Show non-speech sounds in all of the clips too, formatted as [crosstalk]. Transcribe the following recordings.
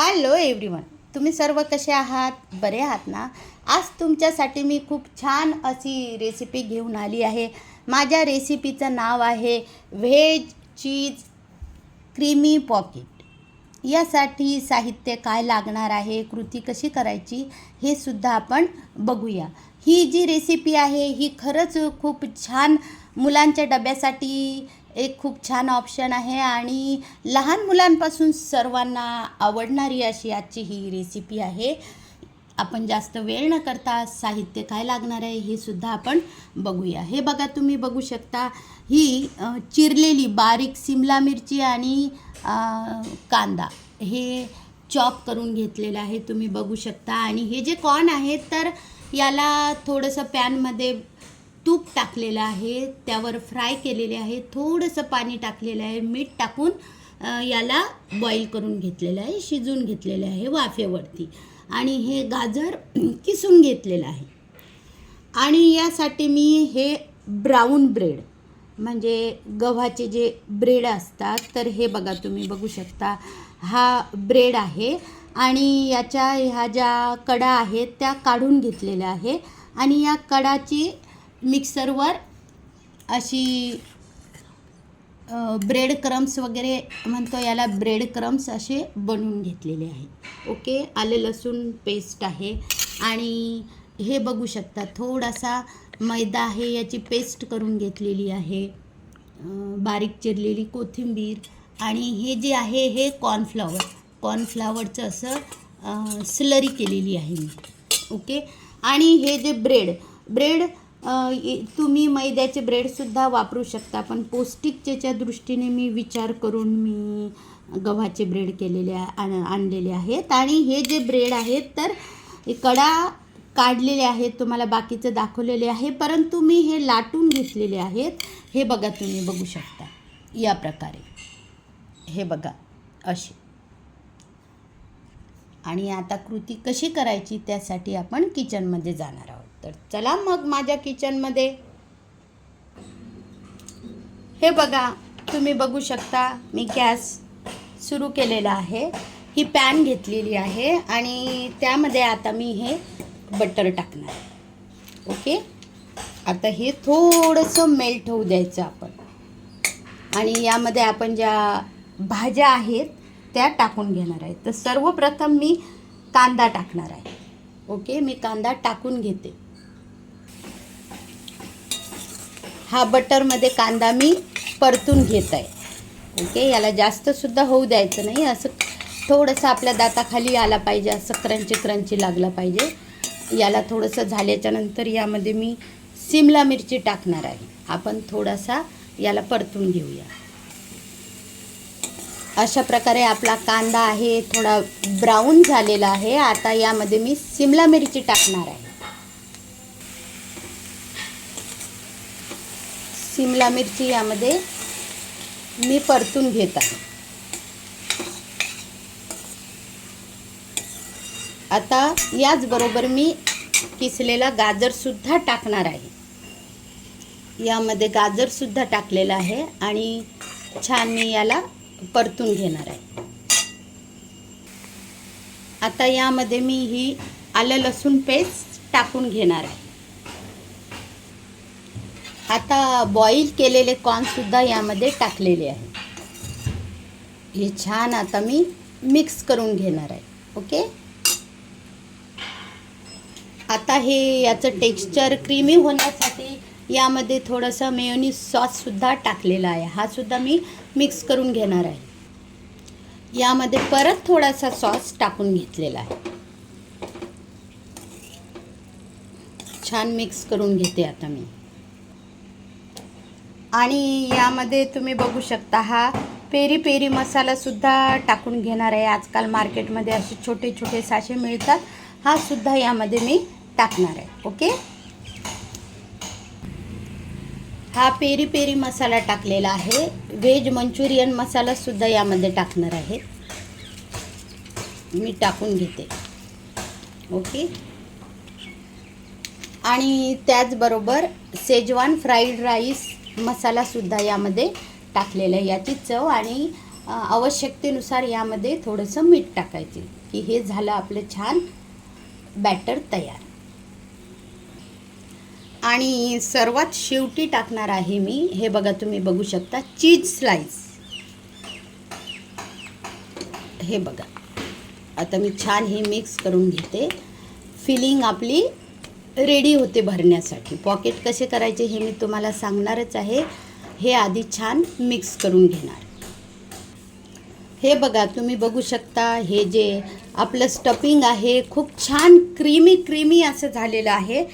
Hello everyone तुम्ही सर्व कसे आहात? बरे आहात ना? आज तुमच्यासाठी मी खूप छान अशी रेसिपी घेऊन आली आहे. माझ्या रेसिपीचं नाव आहे व्हेज चीज क्रीमी पॉकेट यासाठी साहित्य काय लागणार आहे? कृती कशी करायची? हे सुद्धा आपण बघूया. ही जी रेसिपी आहे ही खरंच खूप छान मुलांच्या डब्यासाठी एक खूप छान ऑप्शन आहे आणि लहान मुलांपासून सर्वांना आवडणारी अशी आजची ही रेसिपी आहे. आपण जास्त वेळ न करता साहित्य काय लागणार आहे हे सुद्धा आपण बघूया. हे बघा तुम्ही बघू शकता ही चिरलेली बारीक सिमला मिरची आणि कांदा हे चॉप करून घेतलेलं आहे तुम्ही बघू शकता. आणि हे जे कॉर्न आहेत तर याला थोडंसं पॅनमध्ये तूप टाकलेलं आहे त्यावर फ्राय केलेले आहे थोडंसं पाणी टाकलेलं आहे मीठ टाकून याला बॉईल करून घेतलेलं आहे शिजून घेतलेलं आहे वाफेवरती. आणि हे गाजर [clears throat] किसून घेतलेलं आहे. आणि यासाठी मी हे ब्राऊन ब्रेड म्हणजे गव्हाचे जे ब्रेड असतात तर हे बघा तुम्ही बघू शकता हा ब्रेड आहे. आणि याच्या ह्या ज्या कडा आहेत त्या काढून घेतलेल्या आहे. आणि या कडाची मिक्सरवर अशी ब्रेड क्रम्स वगैरे म्हणतो याला ब्रेड क्रम्स असे बनवून घेतलेले आहे. ओके? आले लसूण पेस्ट आहे. आणि हे बघू शकता थोडासा मैदा आहे याची पेस्ट करून घेतलेली आहे. बारीक चिरलेली कोथिंबीर. आणि हे जे आहे हे कॉर्नफ्लॉवर. कॉर्नफ्लॉवरचं असं स्लरी केलेली आहे मी. ओके? आणि हे जे ब्रेड ब्रेड तुम्ही मैद्याचे ब्रेडसुद्धा वापरू शकता पण पौष्टिकतेच्या दृष्टीने मी विचार करून मी गव्हाचे ब्रेड केलेले आण- आणलेले आहेत. आणि हे जे ब्रेड आहेत तर कडा काढलेले आहेत तुम्हाला बाकीचं दाखवलेले आहे परंतु मी हे लाटून घेतलेले आहेत. हे बघा तुम्ही बघू शकता. या प्रकारे. हे बघा असे. आणि आता कृती कशी करायची त्यासाठी आपण किचनमध्ये जाणार आहोत. तर चला मग माझ्या किचनमध्ये हे बघा तुम्ही बघू शकता मी गॅस सुरू केलेला आहे. ही पॅन घेतलेली आहे आणि त्यामध्ये आता मी हे बटर टाकणार. ओके आता हे थोडंसं मेल्ट होऊ द्यायचं आपण. आणि यामध्ये आपण ज्या भाज्या आहेत त्या टाकून घेणार आहे. तर सर्वप्रथम मी कांदा टाकणार आहे. ओके मी कांदा टाकून घेते. हा बटरमध्ये कांदा मी परतून घेत आहे ओके याला जास्तसुद्धा होऊ द्यायचं नाही. असं थोडंसं आपल्या दाताखाली आला पाहिजे असं क्रंची क्रंची लागला पाहिजे. याला थोडंसं झाल्याच्यानंतर यामध्ये मी सिमला मिरची टाकणार आहे. आपण थोडासा याला परतून घेऊया. अशा प्रकारे आपला कांदा आहे थोडा ब्राऊन झालेला आहे. आता यामध्ये मी सिमला मिरची टाकणार आहे. सिमला मिरची यामध्ये मी परतून घेत आहे. आता याचबरोबर मी किसलेला गाजरसुद्धा टाकणार आहे. यामध्ये गाजरसुद्धा टाकलेलं आहे आणि छान मी याला परतून घेणार आहे. आता यामध्ये मी ही आलं लसूण पेस्ट टाकून घेणार आहे. आता बॉईल केलेले कॉर्नसुद्धा यामध्ये टाकलेले आहे. हे छान आता मी मिक्स करून घेणार आहे ओके आता हे याचं टेक्स्चर क्रीमी होण्यासाठी यामध्ये थोडंसं मेयोनीज सॉससुद्धा टाकलेला आहे. हा सुद्धा मी मिक्स करून घेणार आहे. यामध्ये परत थोडासा सॉस टाकून घेतलेला आहे. छान मिक्स करून घेते आता मी. आणि यामध्ये तुम्ही बघू शकता हा पेरी पेरी मसालासुद्धा टाकून घेणार आहे. आजकाल मार्केटमध्ये असे छोटे छोटे साचे मिळतात. हा सुद्धा यामध्ये मी टाकणार आहे. ओके? हा पेरी पेरी मसाला टाकलेला आहे. व्हेज मंचुरियन मसालासुद्धा यामध्ये टाकणार आहे. मी टाकून घेते. ओके? आणि त्याचबरोबर सेजवान फ्राईड राईस मसालासुद्धा यामध्ये टाकलेला आहे. याची चव आणि आवश्यकतेनुसार यामध्ये थोडंसं मीठ टाकायचे की हे झालं आपलं छान बॅटर तयार. आणि सर्वात शेवटी टाकणार आहे मी हे बघा तुम्ही बघू शकता चीज स्लाइस. हे बघा. आता मी छान हे मिक्स करून घेते. फिलिंग आपली रेडी होते भरण्यासाठी. पॉकेट कसे करायचे हे मी तुम्हाला सांगणारच आहे. हे आधी छान मिक्स करून घेणार. हे बघा तुम्ही बघू शकता हे जे आपलं स्टफिंग आहे खूप छान क्रीमी क्रीमी असं झालेलं आहे.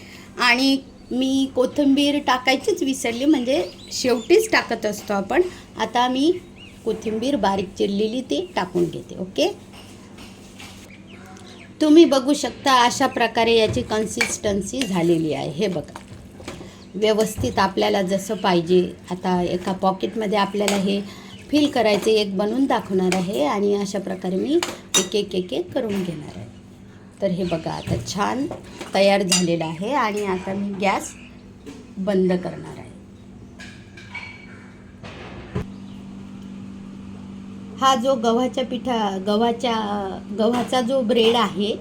आणि मी कोथिंबीर टाकायचीच विसरली म्हणजे शेवटीच टाकत असतो आपण. आता मी कोथिंबीर बारीक चिरलेली ती टाकून घेते ओके? तुम्ही बघू शकता अशा प्रकारे याची कन्सिस्टन्सी झालेली आहे. हे बघा. व्यवस्थित आपल्याला जसं पाहिजे आता एका पॉकेटमध्ये आपल्याला हे फिल करायचे एक बनवून दाखवणार आहे आणि अशा प्रकारे मी एक एक एक एक करून घेणार आहे. तर हे बघा आता छान तयार झालेलं आहे आणि आता मी गॅस बंद करणार आहे हा जो गव्हाच्या पिठा गव्हाच्या गव्हाचा जो ब्रेड आहे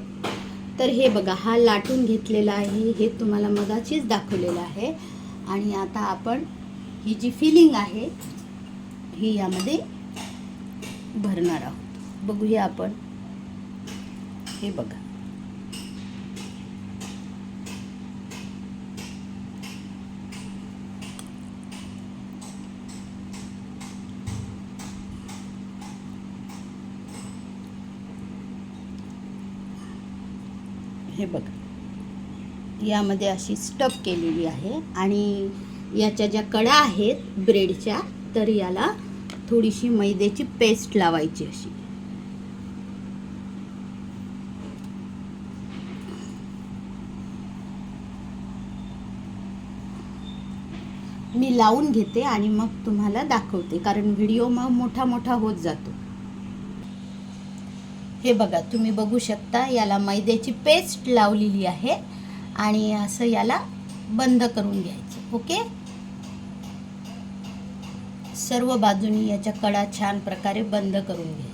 तर हे बघा हा लाटून घेतलेला आहे हे तुम्हाला मगाचीच दाखवलेलं आहे. आणि आता आपण ही जी फिलिंग आहे ही यामध्ये भरणार आहोत. बघूया आपण. हे बघा. हे बघा. यामध्ये अशी स्टप केलेली आहे आणि याच्या ज्या कडा आहेत ब्रेडच्या तर याला थोडीशी मैद्याची पेस्ट लावायची अशी. मी लावून घेते आणि मग तुम्हाला दाखवते कारण व्हिडिओ मग मोठा मोठा होत जातो. हे बघा तुम्ही बघू शकता याला मैद्याची पेस्ट लावलेली आहे आणि असं याला बंद करून घ्यायचं ओके? सर्व बाजूनी याच्या कडा छान प्रकारे बंद करून घ्यायच्या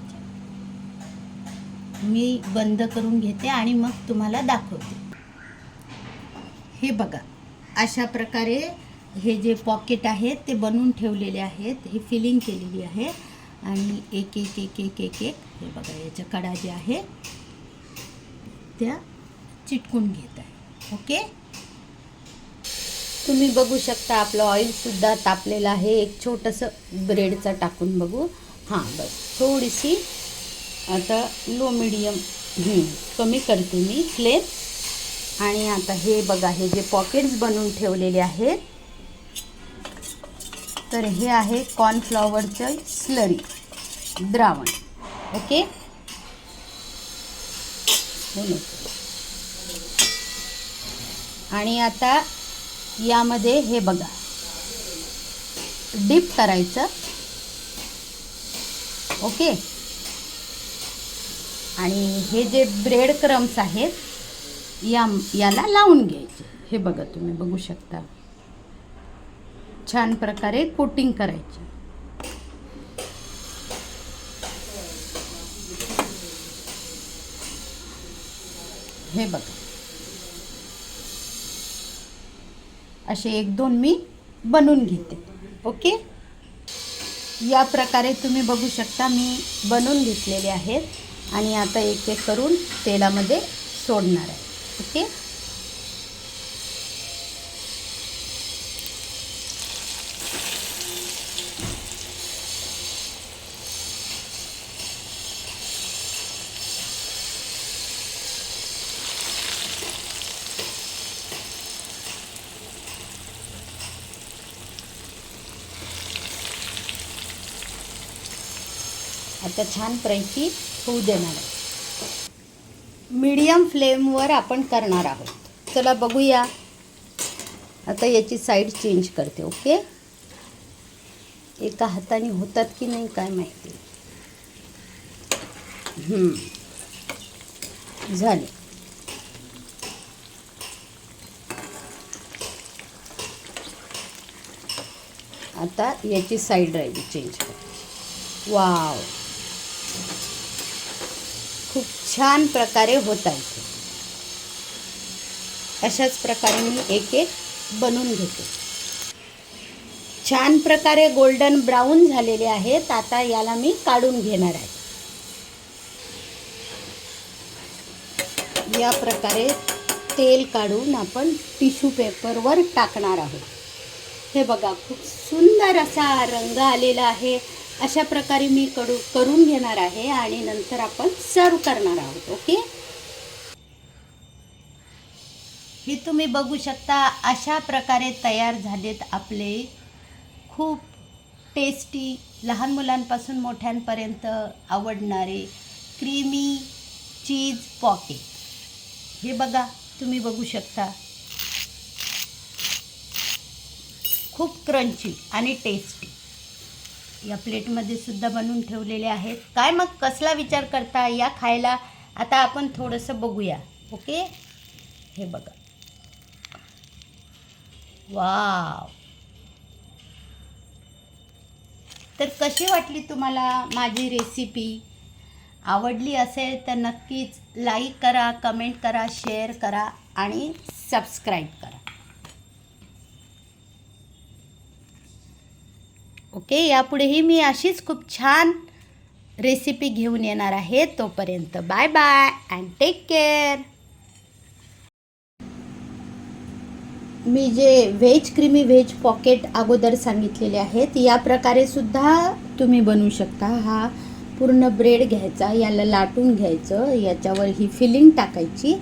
मी बंद करून घेते आणि मग तुम्हाला दाखवते. हे बघा अशा प्रकारे हे जे पॉकेट आहेत ते बनवून ठेवलेले आहेत हे फिलिंग केलेली आहे. आणि एक एक एक एक एक एक. हे बघा याच्या कडा ज्या आहे त्या चिटकून घेत आहे. ओके? तुम्ही बघू शकता आपलं ऑइलसुद्धा तापलेलं आहे. एक छोटंसं ब्रेडचं टाकून बघू. हां बस. थोडीशी आता लो मिडियम कमी करते मी फ्लेम आणि आता हे बघा हे जे पॉकेट्स बनवून ठेवलेले आहेत तर हे आहे कॉर्नफ्लॉवरचं स्लरी द्रावण. ओके? आणि आता यामध्ये हे बघा. डीप करायचं. ओके? आणि हे जे ब्रेड क्रम्स आहेत या याला लावून घ्यायचे. हे बघा तुम्ही बघू शकता. छान प्रकारे कोटिंग करायची. हे बघा. असे एक दोन मी बनवून घेते. ओके? या प्रकारे तुम्ही बघू शकता मी बनवून घेतलेले आहेत आणि आता एक एक करून तेलामध्ये सोडणार आहे. ओके? आता छान प्रैकी होऊ देणार आहे. मीडियम फ्लेमवर आपण करणार आहोत. चला बघूया. आता याची साईड चेंज करते ओके? एका हाताने होतात की नाही काय माहिती. झाले. आता याची साईड राहिली चेंज करायची वाव. छान प्रकारे होत आहे अशाच प्रकारे मी एक एक बनवून घेते. छान प्रकारे गोल्डन ब्राऊन झालेले आहेत. आता याला मी काढून घेणार आहे. या प्रकारे तेल काढून आपण टिश्यू पेपरवर टाकणार आहोत. हे बघा खूप सुंदर असा रंग आलेला आहे. अशा प्रकारे मी कडू करून घेणार आहे आणि नंतर आपण सर्व करणार आहोत ओके? हे तुम्ही बघू शकता अशा प्रकारे तयार झालेत आपले खूप टेस्टी लहान मुलांपासून मोठ्यांपर्यंत आवडणारे क्रीमी चीज पॉकेट हे बघा तुम्ही बघू शकता. खूप क्रंची आणि टेस्ट या प्लेटमध्ये सुद्धा बनवून ठेवलेले आहेत. काय मग कसला विचार करता या खायला? आता आपण थोडंसं बघूया. ओके? हे बघा. वाव. तर कशी वाटली तुम्हाला माझी रेसिपी? आवडली असेल तर नक्कीच लाईक करा कमेंट करा शेअर करा आणि सबस्क्राईब करा. ओके? यापुढेही मी अशीच खूप छान रेसिपी घेऊन येणार आहे तोपर्यंत. Bye bye and take care मी जे व्हेज क्रीमी व्हेज पॉकेट अगोदर सांगितलेले आहेत या प्रकारे सुद्धा तुम्ही बनवू शकता. हा पूर्ण ब्रेड घ्यायचा याला लाटून घ्यायचं याच्यावर ही फिलिंग टाकायची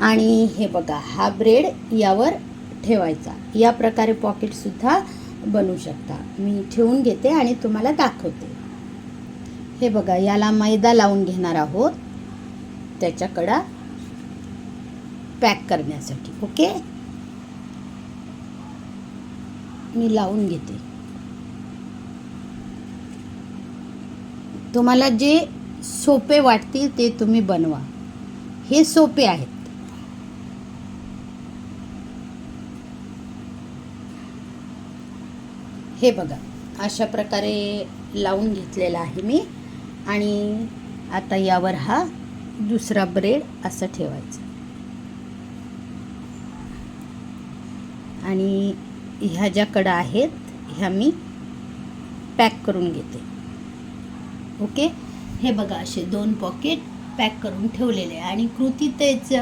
आणि हे बघा हा ब्रेड यावर ठेवायचा. या प्रकारे पॉकेटसुद्धा बनवू शकता. मी ठेवून घेते आणि तुम्हाला दाखवते. हे बघा याला मैदा लावून घेणार आहोत. त्याच्याकडं पॅक करण्यासाठी ओके? मी लावून घेते. तुम्हाला जे सोपे वाटतील ते तुम्ही बनवा. हे सोपे आहेत. हे बघा अशा प्रकारे लावून घेतलेला आहे मी. आणि आता यावर हा दुसरा ब्रेड असं ठेवायचा. आणि ह्या ज्या कडा आहेत ह्या मी पॅक करून घेते. ओके? हे बघा असे दोन पॉकेट पॅक करून ठेवलेले आहे. आणि कृती तेच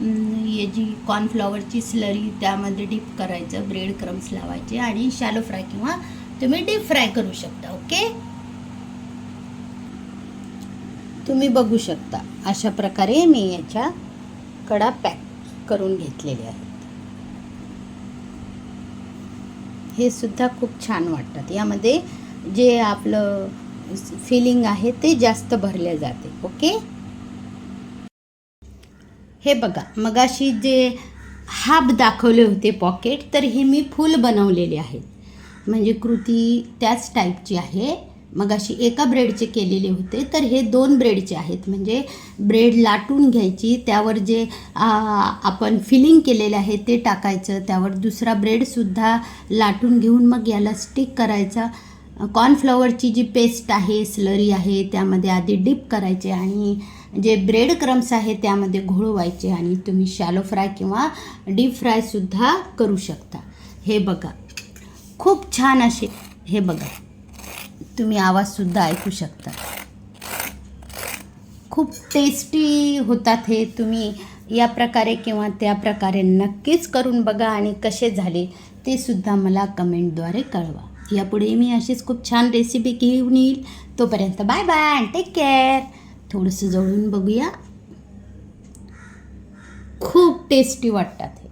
याची जी कॉर्नफ्लॉवरची स्लरी त्यामध्ये डीप करायचं ब्रेड क्रम्स लावायचे आणि शॅलो फ्राय किंवा तुम्ही डीप फ्राय करू शकता ओके तुम्ही बघू शकता अशा प्रकारे मी याच्या कडा पॅक करून घेतलेले आहेत. हे सुद्धा खूप छान वाटतात. यामध्ये जे आपलं फिलिंग आहे ते जास्त भरले जाते ओके हे बघा मगाशी जे हाप दाखवले होते पॉकेट तर हे मी फुल बनवलेले आहेत. म्हणजे कृती त्याच टाईपची आहे. मगाशी एका ब्रेडचे केलेले होते तर हे दोन ब्रेडचे आहेत. म्हणजे ब्रेड लाटून घ्यायची त्यावर जे आपण फिलिंग केलेले आहे ते टाकायचं त्यावर दुसरा ब्रेडसुद्धा लाटून घेऊन मग याला स्टिक करायचा. कॉर्नफ्लॉवरची जी पेस्ट आहे स्लरी आहे त्यामध्ये आधी डिप करायचे आणि जे ब्रेड क्रम्स आहे त्यामध्ये घोळवायचे आणि तुम्ही शॅलो फ्राय किंवा डीप फ्रायसुद्धा करू शकता. हे बघा. खूप छान असे हे बघा. तुम्ही आवाजसुद्धा ऐकू शकता. खूप टेस्टी होतात हे. तुम्ही या प्रकारे किंवा त्या प्रकारे नक्कीच करून बघा आणि कसे झाले ते सुद्धा मला कमेंटद्वारे कळवा. यापुढे मी अशीच खूप छान रेसिपी घेऊन येईल. तोपर्यंत bye bye and take care थोडंसं जवळून बघूया. खूप टेस्टी वाटतात हे.